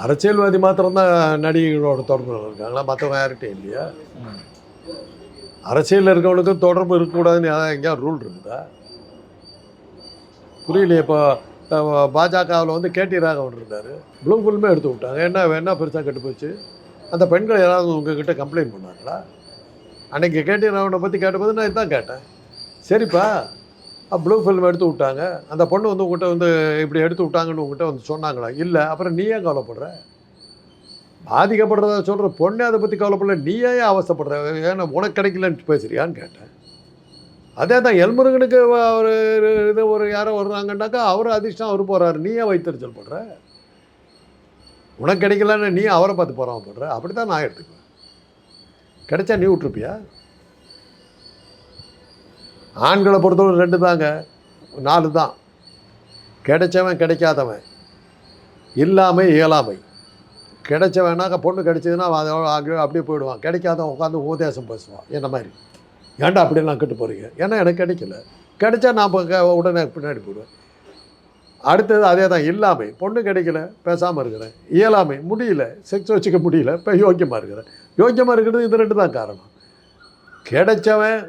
அரசியல்வாதி மாத்திரம்தான் நடிகைகளோட தொடர்பு இருக்காங்களா மற்றவங்க யார்கிட்டையும் இல்லையா? அரசியலில் இருக்கவனுக்கும் தொடர்பு இருக்கக்கூடாதுன்னு ஏதாவது எங்கேயாவது ரூல் இருக்குதா? புரியலையே இப்போ பாஜகவில் வந்து கேடி ராகவன் இருந்தார். ப்ளூ ஃபில்மே எடுத்து விட்டாங்க. என்ன என்ன பெருசாக கெட்டு போச்சு? அந்த பெண்கள் யாராவது உங்ககிட்ட கம்ப்ளைண்ட் பண்ணாங்களா? அன்றைக்கி கேடி ராகவனை பற்றி கேட்டபோது நான் இதுதான் கேட்டேன். சரிப்பா ப்ளூ ஃபில்ம் எடுத்து விட்டாங்க. அந்த பொண்ணு வந்து உங்கள்கிட்ட வந்து இப்படி எடுத்து விட்டாங்கன்னு உங்கள்கிட்ட வந்து சொன்னாங்களா? இல்லை அப்புறம் நீ ஏன் கவலைப்படுற? பாதிக்கப்படுறதா சொல்கிற பொண்ணே அதை பற்றி கவலைப்படல. நீ ஏன் அவசப்படுற? ஏன்னா உனக்கு கிடைக்கலன்னு பேசுறியான்னு கேட்டேன். அதே தான் எல்முருகனுக்கு ஒரு இது ஒரு யாரோ வர்றாங்கன்னாக்கா அவர் அதிர்ஷ்டம் அவர் போகிறாரு நீ ஏன் வைத்தறிச்சல் படுற? உனக்கு கிடைக்கலன்னு நீ அவரை பார்த்து போகிறான் போடுற அப்படி தான் நான் எடுத்துக்குவேன். கிடைச்சா நீ விட்ருப்பியா ஆண்களை பொறுத்தவரை ரெண்டு தாங்க. நாலு தான். கிடைச்சவன் கிடைக்காதவன். இல்லாமை இயலாமை. கிடைச்சவனாக்க பொண்ணு கிடைச்சதுன்னா அவன் அங்கே அப்படியே போயிடுவான். கிடைக்காதவன் உட்காந்து உபதேசம் பேசுவான். என்ன மாதிரி? ஏன்டா அப்படியெல்லாம் கெட்டு போகிறீங்க ஏன்னா எனக்கு கிடைக்கல. கிடைச்சா நான் உடனே பின்னாடி போயிடுவேன். அடுத்தது அதே தான் இல்லாமை. பொண்ணு கிடைக்கல பேசாமல் இருக்கிறேன். இயலாமை முடியல. செக்ஸ் வச்சுக்க முடியல இப்போ யோக்கியமாக இருக்கிறேன். யோக்கியமாக இருக்கிறது இது ரெண்டு தான் காரணம். கிடைச்சவன்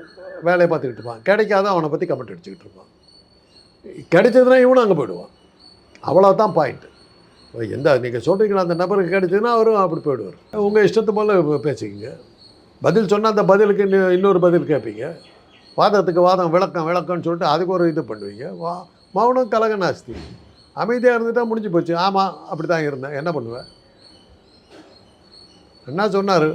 வேலையை பார்த்துக்கிட்டு இருப்பான். கிடைக்காத அவனை பற்றி கமெண்ட் அடிச்சுக்கிட்டு இருப்பான். கிடைச்சதுன்னா இவனும் அங்கே போயிடுவான். அவ்வளோதான் பாயிண்ட்டு எந்த நீங்கள் சொல்கிறீங்களா அந்த நபருக்கு கிடைச்சதுன்னா அவரும் அப்படி போயிடுவார். உங்கள் இஷ்டத்து போல் பேசிக்கிங்க. பதில் சொன்னால் அந்த பதிலுக்கு இன்னொரு பதில் கேட்பீங்க. வாதத்துக்கு வாதம் விளக்கம் விளக்கம்னு சொல்லிட்டு அதுக்கு ஒரு இது பண்ணுவீங்க. வா மௌனம் கலக நாஸ்தி. அமைதியாக இருந்துட்டால் முடிஞ்சு போச்சு. ஆமாம் அப்படி தான் இருந்தேன். என்ன பண்ணுவேன் என்ன சொன்னார்?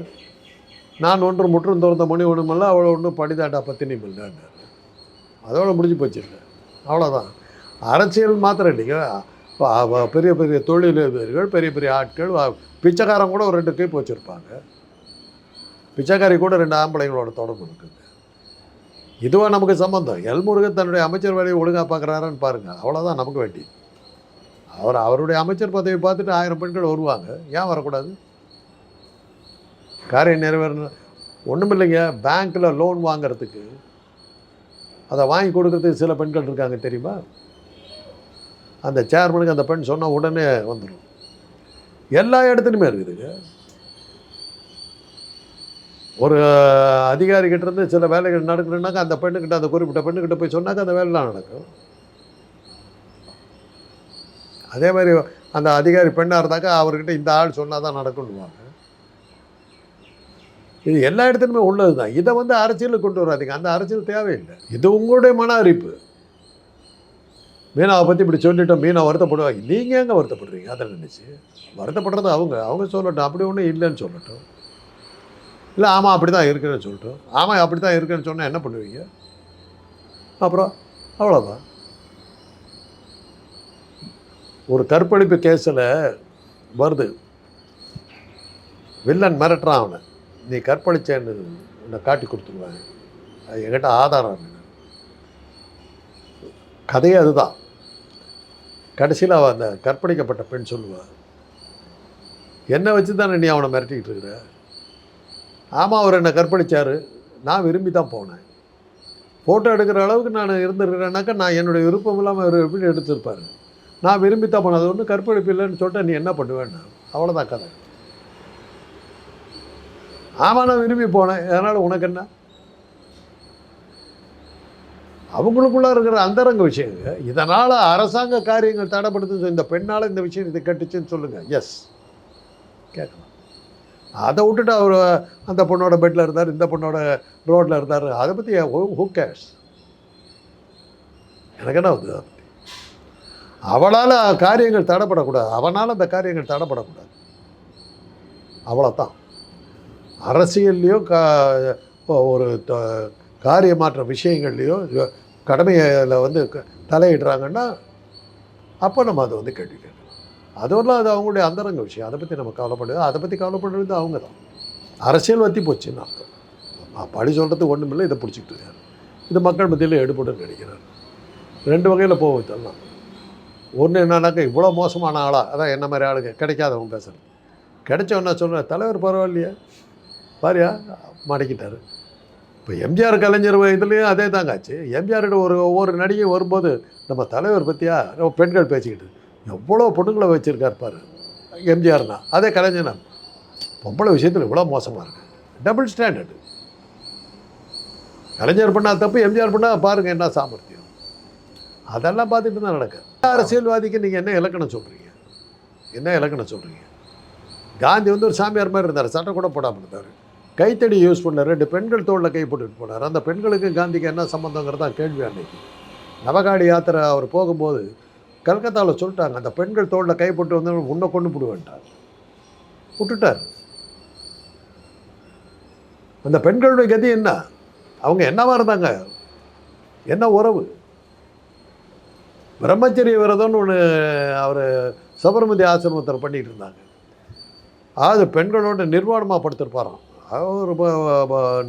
நான் ஒன்று முற்றும் திறந்த மணி ஒன்றுமில்ல அவ்வளோ ஒன்றும் படிதாட்டா பத்தினியும் இல்லைன்னாரு அதோட முடிஞ்சு போச்சு இல்லை. அவ்வளோதான் அரசியல் மாத்திரம் இல்லைங்க. பெரிய பெரிய தொழிலதிபர்கள் பெரிய பெரிய ஆட்கள் பிச்சைக்காரன் கூட ஒரு ரெண்டு கேப் வச்சுருப்பாங்க பிச்சைக்காரி கூட ரெண்டு ஆம்பளைங்களோட தொடர்பு இருக்குங்க இதுவாக நமக்கு சம்பந்தம். எல்முருகன் தன்னுடைய அமைச்சர் வேலையை ஒழுங்காக பார்க்குறாருன்னு பாருங்கள் அவ்வளோதான் நமக்கு வேண்டி அவர் அவருடைய அமைச்சர் பதவியை பார்த்துட்டு ஆயிரம் பெண்கள் வருவாங்க. ஏன் வரக்கூடாது? காரியம் நிறைவேறணும். ஒன்றும் இல்லைங்க பேங்க்கில் லோன் வாங்குறதுக்கு அதை வாங்கி கொடுக்கறதுக்கு சில பெண்கள் இருக்காங்க தெரியுமா? அந்த சேர்மனுக்கு அந்த பெண் சொன்ன உடனே வந்துடும் எல்லா இடத்துலையுமே இருக்குதுங்க ஒரு அதிகாரிகிட்ட இருந்து சில வேலைகள் நடக்கணுன்னாக்கா அந்த பெண்ணுக்கிட்ட அந்த குறிப்பிட்ட பெண்ணுக்கிட்ட போய் சொன்னாக்கா அந்த வேலைலாம் நடக்கும். அதே மாதிரி அந்த அதிகாரி பெண்ணாக இருந்தாக்கா அவர்கிட்ட இந்த ஆள் சொன்னால் தான் நடக்கணுவாங்க இது எல்லா இடத்துலையுமே உள்ளது தான் இதை வந்து அரசியலுக்கு கொண்டு வராதீங்க. அந்த அரசியல் தேவையில்லை. இது உங்களுடைய மன அறிப்பு மீனாவை பற்றி இப்படி சொல்லிட்டோம் மீனா வருத்தப்படுவாங்க நீங்கள் எங்கே வருத்தப்படுறீங்க? அதை நினச்சி. வருத்தப்படுறது அவங்க. அவங்க சொல்லட்டும். அப்படி ஒன்றும் இல்லைன்னு சொல்லட்டும். இல்லை ஆமாம் அப்படி தான் இருக்குன்னு சொல்லட்டும். ஆமாம் அப்படி தான் இருக்குன்னு சொன்னால் என்ன பண்ணுவீங்க? அப்புறம் அவ்வளோதான் ஒரு கற்பழிப்பு கேஸில் வருது. வில்லன் மிரட்டுறான் அவனை. நீ கற்பழிச்சேன்னு உன்னை காட்டி கொடுத்துருவாங்க அது என்கிட்ட ஆதாரம் கதையே அதுதான். கடைசியில் அவள் அந்த கற்பழிக்கப்பட்ட பெண் சொல்லுவாள் என்னை வச்சு தானே நீ அவனை மிரட்டிக்கிட்டு இருக்கிற? ஆமாம் அவர் என்னை கற்பழித்தார் நான் விரும்பி தான் போனேன். ஃபோட்டோ எடுக்கிற அளவுக்கு நான் இருந்திருக்கிறேன்னாக்கா நான் என்னுடைய விருப்பம் இல்லாமல் அவர் எப்படி எடுத்திருப்பாரு? நான் விரும்பி தான் போனேன். அது ஒன்றும் கற்பழிப்பு இல்லைன்னு சொல்லிட்டு நீ என்ன பண்ணுவேன்னு? அவ்வளோதான் கதை. ஆமாம் நான் விரும்பி போனேன். அதனால் உனக்கு என்ன? அவங்களுக்குள்ள இருக்கிற அந்தரங்க விஷயங்க இதனால் அரசாங்க காரியங்கள் தடைப்படுத்து இந்த பெண்ணால் இந்த விஷயம் இது கட்டுச்சுன்னு சொல்லுங்கள் எஸ் கேட்கலாம் அதை விட்டுட்டு அவர் அந்த பொண்ணோட பெட்டில் இருந்தார் இந்த பொண்ணோட ரோட்டில் இருந்தார். அதை பற்றி ஹூ கேர்ஸ் எனக்கு என்ன வந்து அதை அவளால் காரியங்கள் தடைப்படக்கூடாது. அவனால் அந்த காரியங்கள் தடைப்படக்கூடாது. அவ்வளோதான் அரசியல்லையோ கா இப்போ ஒரு த- காரிய மாற்ற விஷயங்கள்லையோ கடமையில் வந்து க- தலையிடுறாங்கன்னா அப்போ நம்ம அதை வந்து கேள்வி கேட்கலாம். அதுவெல்லாம் அது அவங்களுடைய அந்தரங்க விஷயம். அதை பற்றி நம்ம கவலைப்படுது அதை பற்றி கவலைப்படுறது அவங்க தான். அரசியல் வத்தி போச்சுன்னு அர்த்தம். அ- பழி சொல்கிறது ஒன்றும் இல்லை இதை பிடிச்சிக்கிட்டு இருக்காரு. இது மக்கள் மத்தியில் எடுபடுன்னு நினைக்கிறார். ரெண்டு வகையில் போகும் இதெல்லாம் ஒன்று என்னன்னாக்கா இவ்வளோ மோசமான ஆளாக அதான் என்ன மாதிரி ஆளுங்க கிடைக்காதவங்க பேசுகிறது கிடைச்சவன்னா சொல்கிறேன் தலைவர் பரவாயில்லையே. பாரியா மடக்கிட்டாரு. இப்போ எம்ஜிஆர் கலைஞர் இதுலேயும் அதே தாங்க ஆச்சு. ஒரு ஒவ்வொரு நடிகை வரும்போது நம்ம தலைவர் பற்றியா பெண்கள் பேசிக்கிட்டு எவ்வளோ பொண்ணுங்களை வச்சுருக்கார் பாரு எம்ஜிஆர்னா அதே கலைஞனா. பொம்பளை விஷயத்தில் இவ்வளோ மோசமாக இருக்கு. டபுள் ஸ்டாண்டர்டு கலைஞர் பண்ணால் தப்பு எம்ஜிஆர் பண்ணால் பாருங்கள் என்ன சாமர்த்தியம். அதெல்லாம் பார்த்துட்டு தான் நடக்குது அரசியல்வாதிக்கு நீங்கள் என்ன இலக்கணம் சொல்கிறீங்க என்ன இலக்கணம் சொல்கிறீங்க காந்தி வந்து ஒரு சாமியார் மாதிரி இருந்தார் சட்டை கூட போடாமல் இருந்தார். கைத்தடி யூஸ் பண்ண ரெண்டு பெண்கள் தோளில் கை போட்டுட்டு போனார். அந்த பெண்களுக்கு காந்திக்கு என்ன சம்மந்தங்கிறது தான் கேள்வி அன்னைக்கு. நவகாடி யாத்திரை அவர் போகும்போது கல்கத்தாவில் சொல்லிட்டாங்க அந்த பெண்கள் தோளில் கை போட்டு வந்து உன்னை கொண்டு போடுவேன்ட்டார். விட்டுட்டார். அந்த பெண்களுடைய கதி என்ன? அவங்க என்னவா இருந்தாங்க? என்ன உறவு? பிரம்மச்சரிய விரதம்னு ஒன்று அவர் சபர்மதி ஆசிரமத்தில் பண்ணிகிட்டு இருந்தாங்க. அதாவது பெண்களோட நிர்வாணமாக படுத்திருப்பாராம். அவர்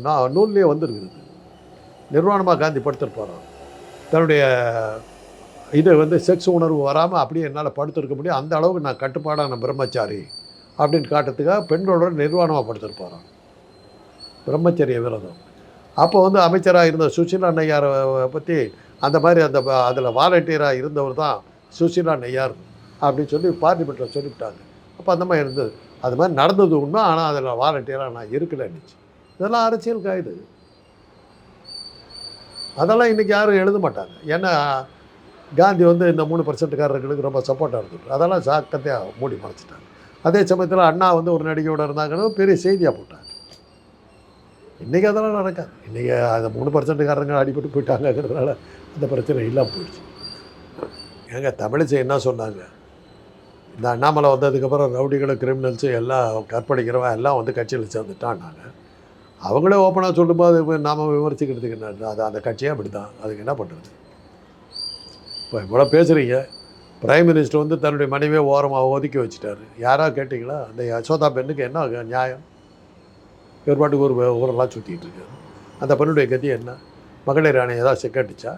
நான் நூல்லையே வந்திருக்குது. நிர்வாணமாக காந்தி படுத்திருப்பாராம் தன்னுடைய இது வந்து செக்ஸ் உணர்வு வராமல் அப்படியே என்னால் படுத்திருக்க முடியும். அந்த அளவுக்கு நான் கட்டுப்பாடான பிரம்மச்சாரி அப்படின்னு காட்டுறதுக்காக பெண்களோட நிர்வாணமாக படுத்திருப்பாராம் பிரம்மச்சரிய விரதம். அப்போ வந்து அமைச்சராக இருந்த சுஷீலா நையாரை பற்றி அந்த மாதிரி அந்த அதில் வாலண்டியராக இருந்தவர் தான் சுஷீலா நையார் அப்படின்னு சொல்லி பார்லிமெண்ட்டில் சொல்லிவிட்டாங்க. அப்போ அந்த மாதிரி இருந்தது. அது மாதிரி நடந்தது உண்மை ஆனால் அதில் வாலண்டியராக நான் இருக்கலைன்னுச்சு இதெல்லாம் அரசியல் காயுது. அதெல்லாம் இன்றைக்கி யாரும் எழுத மாட்டாங்க. ஏன்னா காந்தி வந்து இந்த மூணு பர்சன்ட்காரர்களுக்கு ரொம்ப சப்போர்ட்டாக இருந்தது அதெல்லாம் சாக்கத்தையாக மூடி மறைச்சிட்டாங்க அதே சமயத்தில் அண்ணா வந்து ஒரு நடிகையோட இருந்தாங்கன்னு பெரிய செய்தியாக போட்டாங்க இன்றைக்கி அதெல்லாம் நடக்காது. இன்றைக்கி அந்த மூணு பர்சன்ட்காரங்க அடிபட்டு போயிட்டாங்கங்கிறதுனால அந்த பிரச்சனை இல்லாமல் போயிடுச்சு. ஏங்க தமிழிசை என்ன சொன்னாங்க? இந்த அண்ணாமலை வந்ததுக்கப்புறம் ரவுடிகளும் கிரிமினல்ஸும் எல்லாம் கற்பழிக்கிறவன் எல்லாம் வந்து கட்சியில் சேர்ந்துட்டான்னாங்க அவங்களே ஓப்பனாக சொல்லும்போது நாம் நாம விமர்சிக்கிறதுக்கு என்ன அது? அந்த கட்சியே அப்படி தான் அதுக்கு என்ன பண்ணுறது இப்போ இவ்வளோ பேசுகிறீங்க பிரைம் மினிஸ்டர் வந்து தன்னுடைய மனைவியை ஓரமாக ஒதுக்கி வச்சுட்டாரு. யாராக கேட்டிங்களா? அந்த யசோதா பெண்ணுக்கு என்ன நியாயம்? இவர் பாட்டுக்கு ஒரு ஊரெல்லாம் சுற்றிட்டு இருக்காரு. அந்த பெண்ணுடைய கதி என்ன? மகளிர் ஆணையம் ஏதாவது செக்கட்டுச்சா?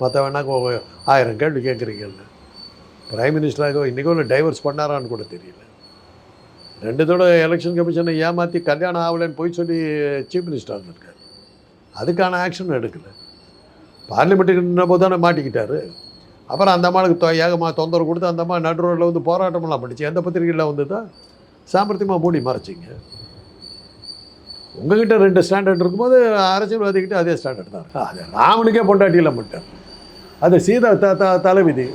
மற்ற வேணாக்கு ஆயிரம் கேள்வி கேட்குறீங்கல்ல பிரைம் மினிஸ்டராக இன்றைக்கி ஒன்று டைவர்ஸ் பண்ணாரான்னு கூட தெரியல. ரெண்டு தடவை எலெக்ஷன் கமிஷனை ஏமாற்றி கல்யாணம் ஆகலைன்னு போய் சொல்லி சீஃப் மினிஸ்டர் இருந்திருக்காரு. அதுக்கான ஆக்ஷன் எடுக்கலை. பார்லிமெண்ட்டுக்கு நின்ற போது தானே மாட்டிக்கிட்டார். அப்புறம் அந்த அம்மாளுக்கு தொ ஏகமாக தொந்தரவு கொடுத்து அந்த அம்மா நடு ரோட்டில் வந்து போராட்டமெல்லாம் பண்ணிச்சு. எந்த பத்திரிகையில் வந்து தான் சாமர்த்தியமாக மூடி மறைச்சிங்க. உங்ககிட்ட ரெண்டு ஸ்டாண்டர்ட் இருக்கும்போது அரசியல்வாதிகிட்ட அதே ஸ்டாண்டர்ட் தான் அது ராமனுக்கே பொண்டாட்டியில் மட்டும். அது சீதா த த தலைவிதி.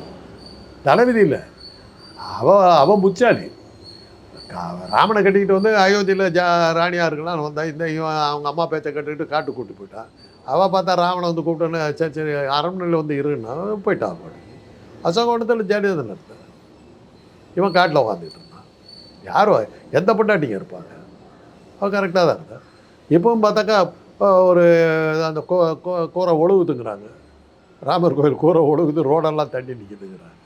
தலைவிதி இல்லை. அவ அவன் புச்சாலி ராமனை கட்டிக்கிட்டு வந்து அயோத்தியில் ஜா ராணியாக இருக்கலாம் வந்தா இந்த இவன் அவங்க அம்மா பேச்சை கட்டிக்கிட்டு காட்டு கூட்டி போயிட்டான் அவள் பார்த்தா ராவணை வந்து கூப்பிட்டோன்னு சரி சரி அரண்மனையில் வந்து இருன்னா போயிட்டான் பாட்டுக்கு அசோகவனத்தில் ஜாலியாக தான் இவன் காட்டில் உட்காந்துட்டு இருந்தான். யாரும் எந்த பொண்டாட்டிங்க இருப்பாங்க? அவன் கரெக்டாக தான் இருந்தான் இப்பவும் பார்த்தாக்கா ஒரு அந்த கூரை ஒழுகுதுங்கிறாங்க. ராமர் கோயில் கூரை ஒழுகுது ரோடெல்லாம் தண்ணி நிற்கிதுங்கிறாங்க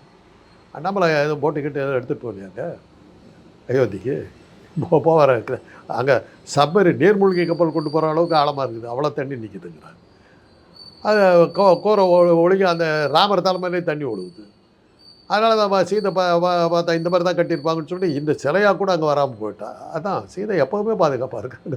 அண்ணாமலை எதுவும் போட்டுக்கிட்டு எதுவும் எடுத்துகிட்டு போகலையாங்க அயோத்திக்கு போ போவார அங்கே சப்மரி நீர்மூழ்கி கப்பல் கொண்டு போகிற அளவுக்கு ஆழமாக இருக்குது. அவ்வளோ தண்ணி நிற்கிதுங்கிறாங்க அது கோ கூரை ஒழுங்கி அந்த ராமர் தலைமையிலே தண்ணி ஒழுகுது. அதனால் நம்ம சீதை பா பார்த்தா இந்த மாதிரி தான் கட்டியிருப்பாங்கன்னு சொல்லிட்டு இந்த சிலையாக கூட அங்கே வராமல் போயிட்டா. அதான் சீதை எப்போவுமே பாதுகாப்பாக இருக்காங்க